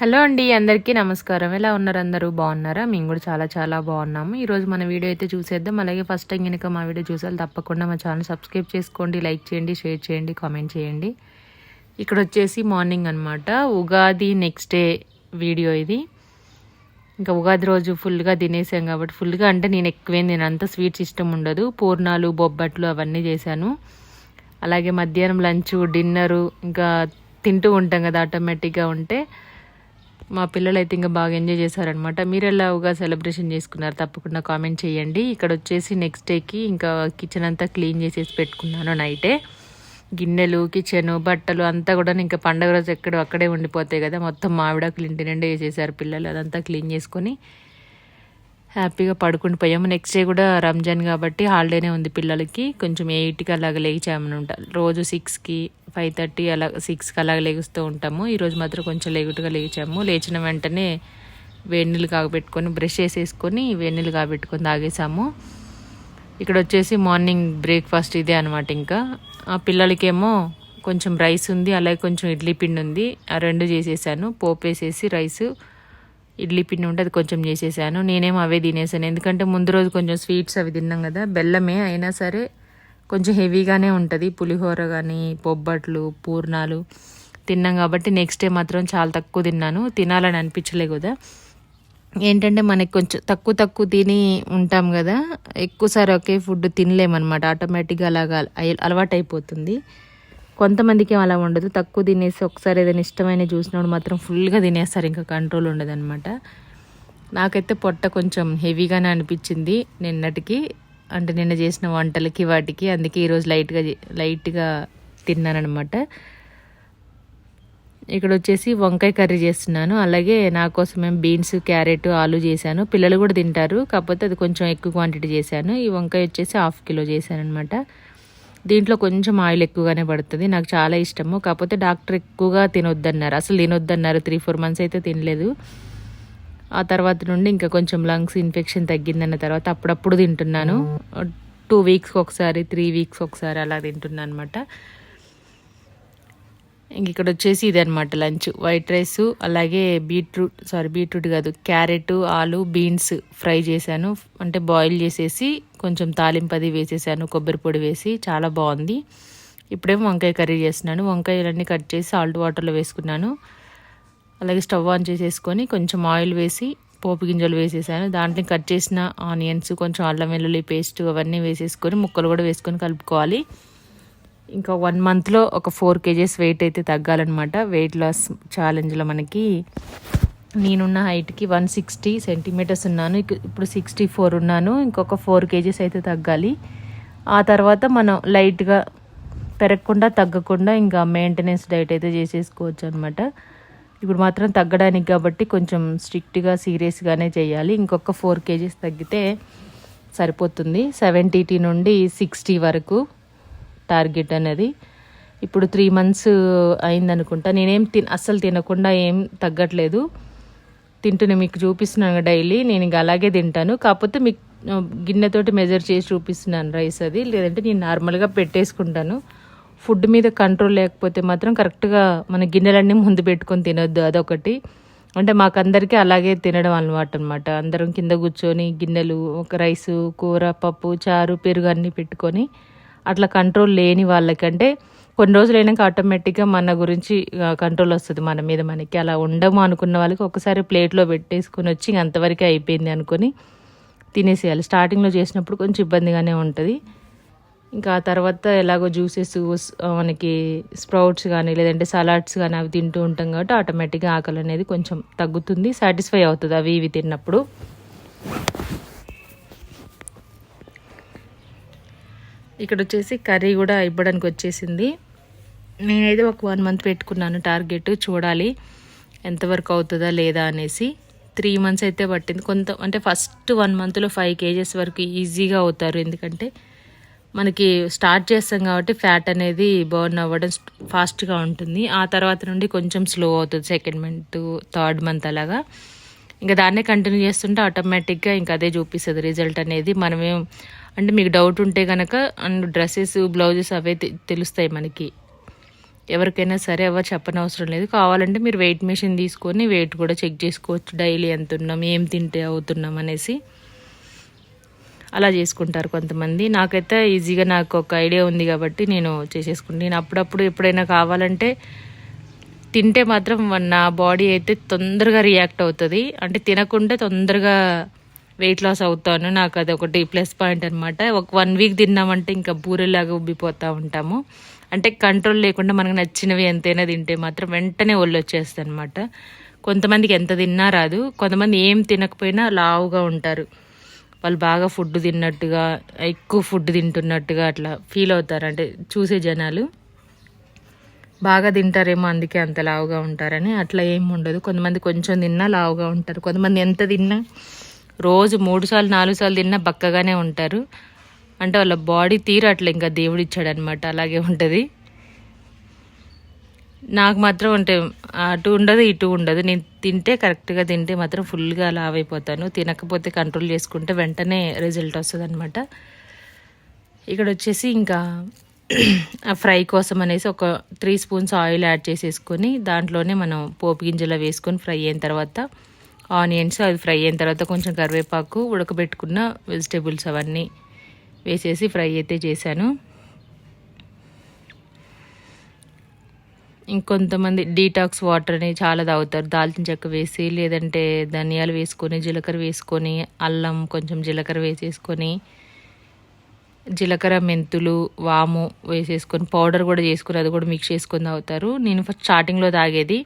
Hello అండి అందరికీ నమస్కారం. ఎలా ఉన్నారు అందరూ? బాగున్నారా? మేము కూడా చాలా చాలా బాగున్నాము. ఈరోజు మన వీడియో అయితే చూసేద్దాం. అలాగే ఫస్ట్ టైం కనుక మా వీడియో చూసాలి తప్పకుండా మా ఛానల్ సబ్స్క్రైబ్ చేసుకోండి లైక్ చేయండి షేర్ చేయండి కామెంట్ చేయండి. ఇక్కడ వచ్చేసి మార్నింగ్ అనమాట ఉగాది నెక్స్ట్ డే వీడియో ఇది. ఇంకా ఉగాది రోజు ఫుల్గా తినేసాం కాబట్టి ఫుల్గా అంటే నేను ఎక్కువేం నేను అంత స్వీట్స్ ఇష్టం ఉండదు. పూర్ణాలు బొబ్బట్లు అవన్నీ చేశాను. అలాగే మధ్యాహ్నం లంచ్ డిన్నరు ఇంకా తింటూ ఉంటాం కదా ఆటోమేటిక్గా ఉంటే. మా పిల్లలు అయితే ఇంకా బాగా ఎంజాయ్ చేశారనమాట మీరు ఎలాగా సెలబ్రేషన్ చేసుకున్నారు? తప్పకుండా కామెంట్ చేయండి. ఇక్కడ వచ్చేసి నెక్స్ట్ డేకి ఇంకా కిచెన్ అంతా క్లీన్ చేసేసి పెట్టుకున్నాను నైటే. గిన్నెలు కిచెను బట్టలు అంతా కూడా ఇంకా పండగ రోజు ఎక్కడో అక్కడే ఉండిపోతాయి కదా. మొత్తం మామిడాకులు ఇంటి నిండా వేసేసారు పిల్లలు. అదంతా క్లీన్ చేసుకొని హ్యాపీగా పడుకుని పోయాము నెక్స్ట్ డే కూడా రంజాన్ కాబట్టి హాలిడేనే ఉంది పిల్లలకి. కొంచెం ఎయిట్కి అలాగ లేచామని ఉంటారు రోజు సిక్స్కి ఫైవ్ థర్టీ అలా సిక్స్కి అలా లేగుస్తూ ఉంటాము. ఈరోజు మాత్రం కొంచెం లేగుటుగా లేచాము. లేచిన వెంటనే వేడినీళ్ళు కాగబెట్టుకొని బ్రష్ చేసేసుకొని వేడినీళ్ళు కాగబెట్టుకొని తాగేసాము. ఇక్కడ వచ్చేసి మార్నింగ్ బ్రేక్ఫాస్ట్ ఇదే అనమాట ఇంకా. ఆ పిల్లలకేమో కొంచెం రైస్ ఉంది అలాగే కొంచెం ఇడ్లీ పిండి ఉంది. ఆ రెండు చేసేసాను. పోపు వేసేసి రైసు ఇడ్లీ పిండి ఉంటే అది కొంచెం చేసేసాను. నేనేమో అవే తినేసాను. ఎందుకంటే ముందు రోజు కొంచెం స్వీట్స్ అవి తిన్నాం కదా. బెల్లమే అయినా సరే కొంచెం హెవీగానే ఉంటుంది. పులిహోర కానీ బొబ్బట్లు పూర్ణాలు తిన్నాం కాబట్టి నెక్స్ట్ డే మాత్రం చాలా తక్కువ తిన్నాను. తినాలని అనిపించలే కదా. ఏంటంటే మనకి కొంచెం తక్కువ తక్కువ తిని ఉంటాం కదా. ఎక్కువసారి ఒకే ఫుడ్ తినలేమన్నమాట. ఆటోమేటిక్గా అలాగా అలవాటు అయిపోతుంది కొంతమందికి అలా ఉండదు. తక్కువ తినేసి ఒకసారి ఏదైనా ఇష్టమైన చూసినప్పుడు మాత్రం ఫుల్గా తినేస్తారు. ఇంకా కంట్రోల్ ఉండదు అనమాట నాకైతే పొట్ట కొంచెం హెవీగానే అనిపించింది నిన్నటికి. అంటే నిన్న చేసిన వంటలకి వాటికి అందుకే ఈరోజు లైట్గా లైట్గా తిన్నానమాట ఇక్కడ వచ్చేసి వంకాయ కర్రీ చేస్తున్నాను. అలాగే నా కోసం మేము బీన్స్ క్యారెట్ ఆలు చేశాను. పిల్లలు కూడా తింటారు. కాకపోతే అది కొంచెం ఎక్కువ క్వాంటిటీ చేశాను. ఈ వంకాయ వచ్చేసి హాఫ్ కిలో చేశాను అనమాట దీంట్లో కొంచెం ఆయిల్ ఎక్కువగానే పడుతుంది. నాకు చాలా ఇష్టము. కాకపోతే డాక్టర్ ఎక్కువగా తినొద్దన్నారు. అసలు తినొద్దన్నారు. త్రీ ఫోర్ మంత్స్ అయితే తినలేదు. ఆ తర్వాత నుండి ఇంకా కొంచెం లంగ్స్ ఇన్ఫెక్షన్ తగ్గిందన్న తర్వాత అప్పుడప్పుడు తింటున్నాను. టూ వీక్స్కి ఒకసారి త్రీ వీక్స్ ఒకసారి అలా తింటున్నాను అనమాట ఇంక ఇక్కడ వచ్చేసి ఇదనమాట లంచ్. వైట్ రైస్ అలాగే బీట్రూట్ సారీ బీట్రూట్ కాదు క్యారెట్ ఆలు బీన్స్ ఫ్రై చేశాను. అంటే బాయిల్ చేసేసి కొంచెం తాలింపది వేసేసాను కొబ్బరి పొడి వేసి. చాలా బాగుంది. ఇప్పుడేమో వంకాయ కర్రీ చేస్తున్నాను. వంకాయలన్నీ కట్ చేసి సాల్ట్ వాటర్లో వేసుకున్నాను. అలాగే స్టవ్ ఆన్ చేసేసుకొని కొంచెం ఆయిల్ వేసి పోపు గింజలు వేసేసాను. దాంట్లో కట్ చేసిన ఆనియన్స్ కొంచెం అల్లం వెల్లుల్లి పేస్ట్ అవన్నీ వేసేసుకొని ముక్కలు కూడా వేసుకొని కలుపుకోవాలి. ఇంకా వన్ మంత్లో ఒక ఫోర్ కేజెస్ వెయిట్ అయితే తగ్గాలన్నమాట. వెయిట్ లాస్ ఛాలెంజ్లో మనకి నేనున్న హైట్కి వన్ సిక్స్టీ సెంటీమీటర్స్ ఉన్నాను. ఇప్పుడు సిక్స్టీ ఫోర్ ఉన్నాను. ఇంకొక ఫోర్ కేజెస్ అయితే తగ్గాలి. ఆ తర్వాత మనం లైట్గా పెరగకుండా తగ్గకుండా ఇంకా మెయింటెనెన్స్ డైట్ అయితే చేసేసుకోవచ్చు అనమాట ఇప్పుడు మాత్రం తగ్గడానికి కాబట్టి కొంచెం స్ట్రిక్ట్గా సీరియస్గానే చేయాలి. ఇంకొక ఫోర్ కేజీస్ తగ్గితే సరిపోతుంది. సెవెంటీటీ నుండి సిక్స్టీ వరకు టార్గెట్ అనేది. ఇప్పుడు త్రీ మంత్స్ అయిందనుకుంటా. నేనేం తిన అస్సలు తినకుండా ఏం తగ్గట్లేదు. తింటూనే మీకు చూపిస్తున్నాను డైలీ. నేను ఇంకా అలాగే తింటాను. కాకపోతే మీకు గిన్నెతోటి మెజర్ చేసి చూపిస్తున్నాను రైస్ అది. లేదంటే నేను నార్మల్గా పెట్టేసుకుంటాను. ఫుడ్ మీద కంట్రోల్ లేకపోతే మాత్రం కరెక్ట్గా మన గిన్నెలన్నీ ముందు పెట్టుకొని తినొద్దు అదొకటి. అంటే మాకందరికీ అలాగే తినడం అలవాటు అనమాట అందరం కింద కూర్చొని గిన్నెలు ఒక రైసు కూర పప్పు చారు పెరుగు అన్నీ పెట్టుకొని అట్లా కంట్రోల్ లేని వాళ్ళకంటే కొన్ని రోజులు అయినాక ఆటోమేటిక్గా మన గురించి కంట్రోల్ వస్తుంది మన మీద మనకి. అలా ఉండము అనుకున్న వాళ్ళకి ఒకసారి ప్లేట్లో పెట్టేసుకుని వచ్చి అంతవరకే అయిపోయింది అనుకొని తినేసేయాలి. స్టార్టింగ్లో చేసినప్పుడు కొంచెం ఇబ్బందిగానే ఉంటుంది. ఇంకా తర్వాత ఎలాగో జ్యూసెస్ మనకి స్ప్రౌట్స్ కానీ లేదంటే సలాడ్స్ కానీ అవి తింటూ ఉంటాం కాబట్టి ఆటోమేటిక్గా ఆకలి అనేది కొంచెం తగ్గుతుంది సాటిస్ఫై అవుతుంది అవి ఇవి తిన్నప్పుడు. ఇక్కడ వచ్చేసి కర్రీ కూడా ఇవ్వడానికి వచ్చేసింది. నేనైతే ఒక వన్ మంత్ పెట్టుకున్నాను టార్గెట్ చూడాలి ఎంతవరకు అవుతుందా లేదా అనేసి. త్రీ మంత్స్ అయితే పట్టింది. కొంత అంటే ఫస్ట్ వన్ మంత్లో ఫైవ్ కేజెస్ వరకు ఈజీగా అవుతారు. ఎందుకంటే మనకి స్టార్ట్ చేస్తాం కాబట్టి ఫ్యాట్ అనేది బర్న్ అవ్వడం ఫాస్ట్గా ఉంటుంది. ఆ తర్వాత నుండి కొంచెం స్లో అవుతుంది సెకండ్ మంత్ థర్డ్ మంత్ అలాగా. ఇంకా దాన్నే కంటిన్యూ చేస్తుంటే ఆటోమేటిక్గా ఇంకా అదే చూపిస్తుంది రిజల్ట్ అనేది. మనమేం అంటే మీకు డౌట్ ఉంటే కనుక అండ్ డ్రెస్సెస్ బ్లౌజెస్ అవే తెలుస్తాయి మనకి. ఎవరికైనా సరే ఎవరు చెప్పనవసరం లేదు. కావాలంటే మీరు వెయిట్ మెషిన్ తీసుకొని వెయిట్ కూడా చెక్ చేసుకోవచ్చు. డైలీ ఎంత ఉన్నాం ఏం తింటే అవుతున్నాం అనేసి. అలా చేసుకుంటారు కొంతమంది. నాకైతే ఈజీగా నాకు ఒక ఐడియా ఉంది కాబట్టి నేను చేసేసుకుంటాను నేను అప్పుడప్పుడు ఎప్పుడైనా కావాలంటే తింటే మాత్రం నా బాడీ అయితే తొందరగా రియాక్ట్ అవుతుంది. అంటే తినకుండా తొందరగా వెయిట్ లాస్ అవుతాను. నాకు అది ఒకటి ప్లస్ పాయింట్ అనమాట ఒక వన్ వీక్ తిన్నామంటే ఇంకా బూరెలాగా ఉబ్బిపోతూ ఉంటాము. అంటే కంట్రోల్ లేకుండా మనకు నచ్చినవి ఎంతైనా తింటే మాత్రం వెంటనే ఒళ్ళు వచ్చేస్తుంది అనమాట కొంతమందికి ఎంత తిన్నా రాదు. కొంతమంది ఏం తినకపోయినా లావుగా ఉంటారు. వాళ్ళు బాగా ఫుడ్ తిన్నట్టుగా ఎక్కువ ఫుడ్ తింటున్నట్టుగా అట్లా ఫీల్ అవుతారు. అంటే చూసే జనాలు బాగా తింటారేమో అందుకే అంత లావుగా ఉంటారని అట్లా ఏం ఉండదు. కొంతమంది కొంచెం తిన్నా లావుగా ఉంటారు. కొంతమంది ఎంత తిన్నా రోజు మూడు సార్లు నాలుగు సార్లు తిన్నా బక్కగానే ఉంటారు. అంటే వాళ్ళ బాడీ తీరు అట్లా ఇంకా దేవుడు అనమాట అలాగే ఉంటుంది. నాకు మాత్రం అంటే అటు ఉండదు ఇటు ఉండదు. నేను తింటే కరెక్ట్గా తింటే మాత్రం ఫుల్గా లావ్ అయిపోతాను. తినకపోతే కంట్రోల్ చేసుకుంటే వెంటనే రిజల్ట్ వస్తుంది అనమాట ఇక్కడ వచ్చేసి ఇంకా ఆ ఫ్రై కోసం అనేసి ఒక త్రీ స్పూన్స్ ఆయిల్ యాడ్ చేసేసుకొని దాంట్లోనే మనం పోపు గింజలు వేసుకొని ఫ్రై అయిన తర్వాత ఆనియన్స్ అది ఫ్రై అయిన తర్వాత కొంచెం కరివేపాకు ఉడకబెట్టుకున్న వెజిటేబుల్స్ అవన్నీ వేసేసి ఫ్రై అయితే చేశాను. ఇంకొంతమంది డీటాక్స్ వాటర్ని చాలా తాగుతారు. దాల్చిన చెక్క వేసి లేదంటే ధనియాలు వేసుకొని జీలకర్ర వేసుకొని అల్లం కొంచెం జీలకర్ర వేసేసుకొని జీలకర్ర మెంతులు వాము వేసేసుకొని పౌడర్ కూడా చేసుకుని అది కూడా మిక్స్ చేసుకొని తాగుతారు. నేను ఫస్ట్ స్టార్టింగ్లో తాగేది.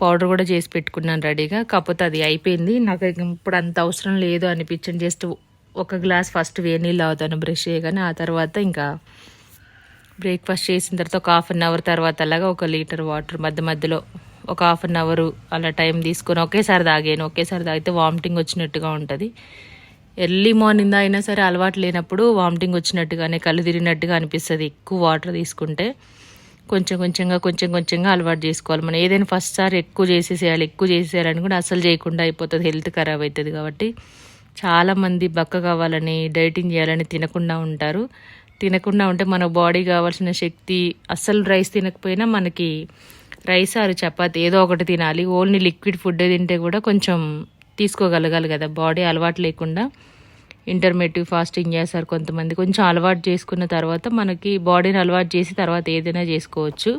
పౌడర్ కూడా చేసి పెట్టుకున్నాను రెడీగా. కాకపోతే అది అయిపోయింది. నాకు ఇప్పుడు అంత అవసరం లేదు అనిపించండి జస్ట్ ఒక గ్లాస్ ఫస్ట్ వేడి నీళ్ళు తాగుతాను బ్రష్ చేయగానే. ఆ తర్వాత ఇంకా బ్రేక్ఫాస్ట్ చేసిన తర్వాత ఒక హాఫ్ అన్ అవర్ తర్వాత అలాగా ఒక లీటర్ వాటర్ మధ్య మధ్యలో ఒక హాఫ్ అన్ అవరు అలా టైం తీసుకొని ఒకేసారి తాగాను. ఒకేసారి తాగితే వామిటింగ్ వచ్చినట్టుగా ఉంటుంది. ఎర్లీ మార్నింగ్ అయినా సరే అలవాటు లేనప్పుడు వామిటింగ్ వచ్చినట్టుగానే కళ్ళు తిరిగినట్టుగా అనిపిస్తుంది ఎక్కువ వాటర్ తీసుకుంటే. కొంచెం కొంచెంగా కొంచెం కొంచెంగా అలవాటు చేసుకోవాలి. మనం ఏదైనా ఫస్ట్ సారి ఎక్కువ చేసేసేయాలి ఎక్కువ చేసేయాలని కూడా అసలు చేయకుండా అయిపోతుంది. హెల్త్ ఖరాబ్ అవుతుంది కాబట్టి చాలామంది బక్క కావాలని డైటింగ్ చేయాలని తినకుండా ఉంటారు. తినకుండా ఉంటే మన బాడీ కావాల్సిన శక్తి అస్సలు రైస్ తినకపోయినా మనకి రైస్ ఆరు చపాతి ఏదో ఒకటి తినాలి. ఓన్లీ లిక్విడ్ ఫుడ్ తింటే కూడా కొంచెం తీసుకోగలగాలి కదా. బాడీ అలవాటు లేకుండా ఇంటర్మీడియట్ ఫాస్టింగ్ చేస్తారు కొంతమంది. కొంచెం అలవాటు చేసుకున్న తర్వాత మనకి బాడీని అలవాటు చేసి తర్వాత ఏదైనా చేసుకోవచ్చు.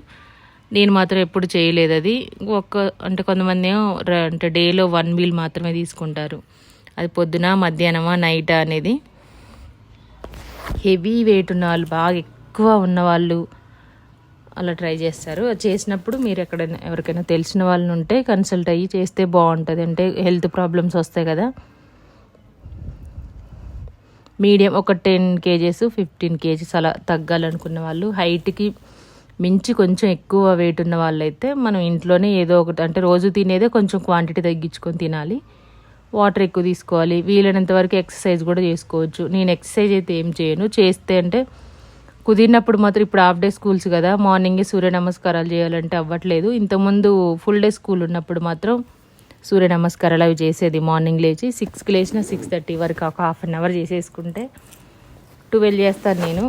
నేను మాత్రం ఎప్పుడు చేయలేదు అది. ఒక్క అంటే కొంతమంది అంటే డేలో వన్ మీల్ మాత్రమే తీసుకుంటారు. అది పొద్దున మధ్యాహ్నమా నైట్ అనేది హెవీ వెయిట్ ఉన్న వాళ్ళు బాగా ఎక్కువ ఉన్నవాళ్ళు అలా ట్రై చేస్తారు. చేసినప్పుడు మీరు ఎక్కడైనా ఎవరికైనా తెలిసిన వాళ్ళు ఉంటే కన్సల్ట్ అయ్యి చేస్తే బాగుంటుంది. అంటే హెల్త్ ప్రాబ్లమ్స్ వస్తాయి కదా. మీడియం ఒక టెన్ కేజెస్ ఫిఫ్టీన్ కేజెస్ అలా తగ్గాలనుకున్న వాళ్ళు హైట్కి మించి కొంచెం ఎక్కువ వెయిట్ ఉన్న వాళ్ళైతే మనం ఇంట్లోనే ఏదో ఒకటి అంటే రోజు తినేదే కొంచెం క్వాంటిటీ తగ్గించుకొని తినాలి. వాటర్ ఎక్కువ తీసుకోవాలి. వీలైనంత వరకు ఎక్సర్సైజ్ కూడా చేసుకోవచ్చు. నేను ఎక్సర్సైజ్ అయితే ఏం చేయను. చేస్తే అంటే కుదిరినప్పుడు మాత్రం ఇప్పుడు హాఫ్ డే స్కూల్స్ కదా మార్నింగే సూర్య నమస్కారాలు చేయాలంటే అవ్వట్లేదు. ఇంతకుముందు ఫుల్ డే స్కూల్ ఉన్నప్పుడు మాత్రం సూర్య నమస్కారాలు అవి చేసేది మార్నింగ్ లేచి సిక్స్కి లేచిన సిక్స్ థర్టీ వరకు ఒక హాఫ్ అన్ అవర్ చేసేసుకుంటే ట్వెల్వ్ చేస్తాను నేను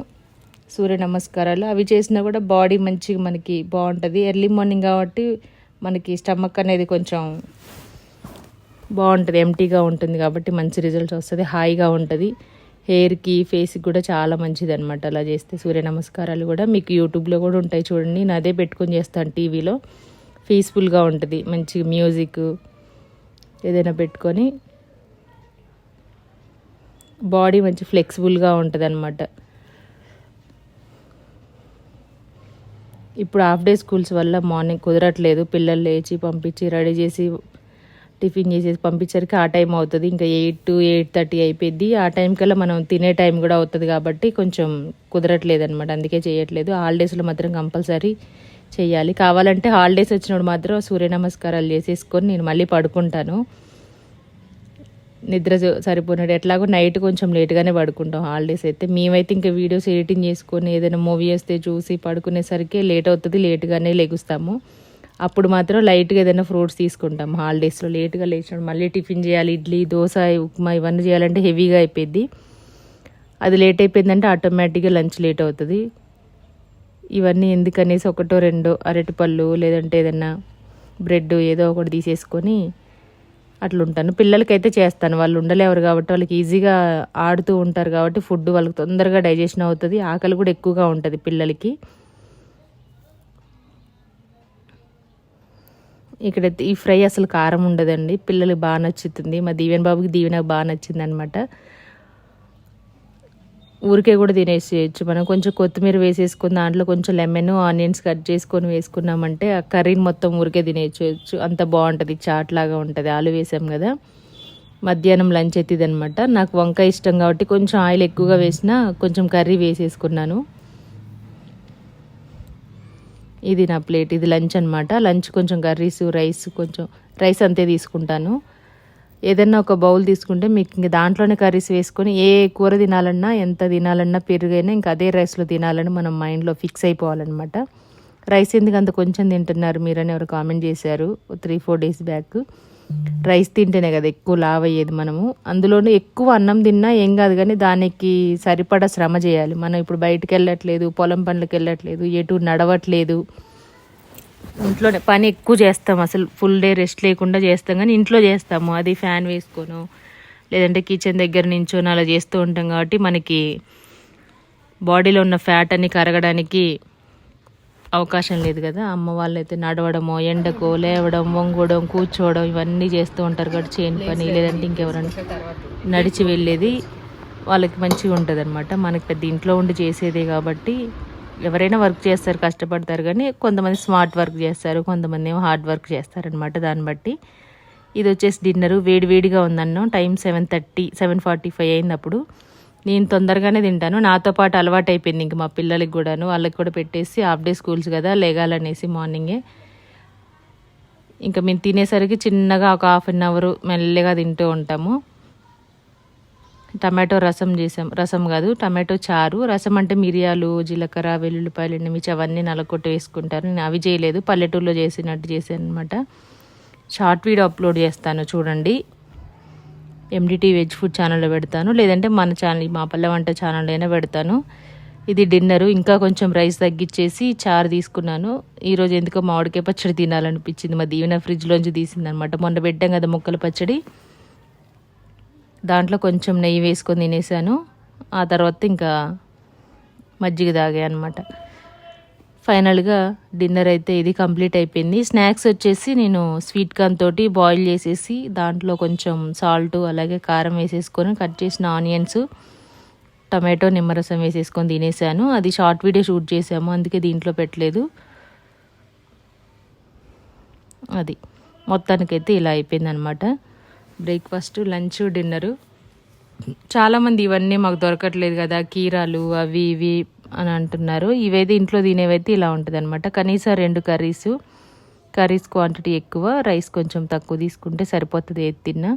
సూర్య నమస్కారాలు. అవి చేసినా కూడా బాడీ మంచిగా మనకి బాగుంటుంది. ఎర్లీ మార్నింగ్ కాబట్టి మనకి స్టమక్ అనేది కొంచెం బాగుంటుంది ఎంటీగా ఉంటుంది కాబట్టి మంచి రిజల్ట్స్ వస్తుంది హాయిగా ఉంటుంది. హెయిర్కి ఫేస్కి కూడా చాలా మంచిది అనమాట అలా చేస్తే సూర్య నమస్కారాలు కూడా మీకు యూట్యూబ్లో కూడా ఉంటాయి చూడండి. నేను అదే పెట్టుకొని చేస్తాను టీవీలో పీస్ఫుల్గా ఉంటుంది. మంచి మ్యూజిక్ ఏదైనా పెట్టుకొని. బాడీ మంచి ఫ్లెక్సిబుల్గా ఉంటుంది అనమాట ఇప్పుడు హాఫ్ డే స్కూల్స్ వల్ల మార్నింగ్ కుదరట్లేదు. పిల్లలు లేచి పంపించి రెడీ చేసి టిఫిన్ చేసేసి పంపించరికి ఆ టైం అవుతుంది. ఇంకా ఎయిట్ టు ఎయిట్ థర్టీ అయిపోయింది ఆ టైం కల్లా మనం తినే టైం కూడా అవుతుంది కాబట్టి కొంచెం కుదరట్లేదు అనమాట అందుకే చేయట్లేదు. హాలిడేస్లో మాత్రం కంపల్సరీ చేయాలి. కావాలంటే హాలిడేస్ వచ్చినప్పుడు మాత్రం సూర్య నమస్కారాలు చేసేసుకొని నేను మళ్ళీ పడుకుంటాను. నిద్ర సరిపోయినట్టు ఎట్లాగో నైట్ కొంచెం లేట్గానే పడుకుంటాం హాలిడేస్ అయితే. మేమైతే ఇంకా వీడియోస్ ఎడిటింగ్ చేసుకొని ఏదైనా మూవీ వస్తే చూసి పడుకునేసరికి లేట్ అవుతుంది. లేట్గానే లెగుస్తాము. అప్పుడు మాత్రం లైట్గా ఏదైనా ఫ్రూట్స్ తీసుకుంటాం. హాలిడేస్లో లేట్గా లేచినప్పుడు మళ్ళీ టిఫిన్ చేయాలి ఇడ్లీ దోశ ఉప్మా ఇవన్నీ చేయాలంటే హెవీగా అయిపోయింది అది లేట్ అయిపోయిందంటే ఆటోమేటిక్గా లంచ్ లేట్ అవుతుంది. ఇవన్నీ ఎందుకనేసి ఒకటో రెండో అరటిపళ్ళు లేదంటే ఏదన్నా బ్రెడ్ ఏదో ఒకటి తీసేసుకొని అట్లుంటాను. పిల్లలకైతే చేస్తాను. వాళ్ళు ఉండలేవరు కాబట్టి వాళ్ళకి ఈజీగా ఆడుతూ ఉంటారు కాబట్టి ఫుడ్ వాళ్ళకి తొందరగా డైజెషన్ అవుతుంది. ఆకలి కూడా ఎక్కువగా ఉంటుంది పిల్లలకి. ఇక్కడ ఈ ఫ్రై అసలు కారం ఉండదండి. పిల్లలకి బాగా నచ్చుతుంది. మా దీవెన్ బాబుకి దీవెనకు బాగా నచ్చింది అనమాట ఊరికే కూడా తినేసేయచ్చు. మనం కొంచెం కొత్తిమీర వేసేసుకుని దాంట్లో కొంచెం లెమన్ ఆనియన్స్ కట్ చేసుకొని వేసుకున్నామంటే ఆ కర్రీని మొత్తం ఊరికే తినేయచ్చు అంత బాగుంటుంది. చాట్ లాగా ఉంటుంది. ఆలు వేసాం కదా. మధ్యాహ్నం లంచ్ అవుతుంది అనమాట నాకు వంకాయ ఇష్టం కాబట్టి కొంచెం ఆయిల్ ఎక్కువగా వేసిన కొంచెం కర్రీ వేసేసుకున్నాను. ఇది నా ప్లేట్ ఇది లంచ్ అనమాట లంచ్ కొంచెం కర్రీస్ రైస్ కొంచెం రైస్ అంతే తీసుకుంటాను. ఏదైనా ఒక బౌల్ తీసుకుంటే మీకు ఇంక దాంట్లోనే కర్రీస్ వేసుకొని ఏ కూర తినాలన్నా ఎంత తినాలన్నా పెరుగైనా ఇంకా అదే రైస్లో తినాలని మనం మైండ్లో ఫిక్స్ అయిపోవాలన్నమాట. రైస్ ఎందుకు అంత కొంచెం తింటున్నారు మీరని ఎవరు కామెంట్ చేశారు. Three four days back. Rice తింటేనే కదా ఎక్కువ లావ్ అయ్యేది మనము. అందులోనూ ఎక్కువ అన్నం తిన్నా ఏం కాదు కానీ దానికి సరిపడా శ్రమ చేయాలి. మనం ఇప్పుడు బయటకు వెళ్ళట్లేదు పొలం పనులకు వెళ్ళట్లేదు ఎటు నడవట్లేదు. ఇంట్లోనే పని ఎక్కువ చేస్తాం అసలు. ఫుల్ డే రెస్ట్ లేకుండా చేస్తాం కానీ ఇంట్లో చేస్తాము. అది ఫ్యాన్ వేసుకోను లేదంటే కిచెన్ దగ్గర నించోని అలా చేస్తూ ఉంటాం కాబట్టి మనకి బాడీలో ఉన్న ఫ్యాట్ అన్ని కరగడానికి అవకాశం లేదు కదా. అమ్మ వాళ్ళైతే నడవడమో ఎండకో లేవడం వంగడం కూర్చోవడం ఇవన్నీ చేస్తూ ఉంటారు కాబట్టి చేయని పని. లేదంటే ఇంకెవరైనా నడిచి వెళ్ళేది వాళ్ళకి మంచిగా ఉంటుంది అనమాట మనకి పెద్ద ఇంట్లో ఉండి చేసేదే కాబట్టి ఎవరైనా వర్క్ చేస్తారు కష్టపడతారు కానీ కొంతమంది స్మార్ట్ వర్క్ చేస్తారు కొంతమంది ఏమో హార్డ్ వర్క్ చేస్తారనమాట దాన్ని బట్టి. ఇది వచ్చేసి డిన్నరు. వేడి వేడిగా ఉందన్నాం. Time seven thirty seven forty five అయింది అప్పుడు. నేను తొందరగానే తింటాను. నాతో పాటు అలవాటు అయిపోయింది ఇంక మా పిల్లలకి కూడాను. వాళ్ళకి కూడా పెట్టేసి హాఫ్ డే స్కూల్స్ కదా లేగాలనేసి మార్నింగే. ఇంకా మేము తినేసరికి చిన్నగా ఒక హాఫ్ అన్ అవర్ మెల్లగా తింటూ ఉంటాము. టమాటో రసం చేసాం. రసం కాదు టమాటో చారు. రసం అంటే మిరియాలు జీలకర్ర వెల్లుల్లిపాయలు ఎండుమిర్చి అవన్నీ నలకొట్టు వేసుకుంటారు. నేను అవి చేయలేదు. పల్లెటూరులో చేసినట్టు చేశాను అనమాట షార్ట్ వీడియో అప్లోడ్ చేస్తాను చూడండి. ఎండిటీ వెజ్ ఫుడ్ ఛానల్లో పెడతాను. లేదంటే మన ఛానల్ మా పల్లె వంట ఛానల్ అయినా పెడతాను. ఇది డిన్నరు ఇంకా కొంచెం రైస్ తగ్గించేసి చారు తీసుకున్నాను. ఈరోజు ఎందుకో మామిడికాయ పచ్చడి తినాలనిపించింది. మా దీవెన ఫ్రిడ్జ్లోంచి తీసిందనమాట మొన్న పెట్టాం కదా ముక్కల పచ్చడి. దాంట్లో కొంచెం నెయ్యి వేసుకొని తినేసాను. ఆ తర్వాత ఇంకా మజ్జిగ తాగాయి అనమాట ఫైనల్గా డిన్నర్ అయితే ఇది కంప్లీట్ అయిపోయింది. స్నాక్స్ వచ్చేసి నేను స్వీట్ కార్న్ తోటి బాయిల్ చేసేసి దాంట్లో కొంచెం సాల్ట్ అలాగే కారం వేసేసుకొని కట్ చేసిన ఆనియన్స్ టమాటో నిమ్మరసం వేసేసుకొని తినేసాను. అది షార్ట్ వీడియో షూట్ చేసాము అందుకే దీంట్లో పెట్టలేదు. అది మొత్తానికైతే ఇలా అయిపోయింది అనమాట బ్రేక్ఫాస్ట్ లంచ్ డిన్నరు. చాలామంది ఇవన్నీ మాకు దొరకట్లేదు కదా కీరాలు అవి ఇవి అని అంటున్నారు. ఇవైతే ఇంట్లో తినేవైతే ఇలా ఉంటుంది అనమాట కనీసం రెండు కర్రీస్ కర్రీస్ క్వాంటిటీ ఎక్కువ రైస్ కొంచెం తక్కువ తీసుకుంటే సరిపోతుంది ఏది తిన్నా.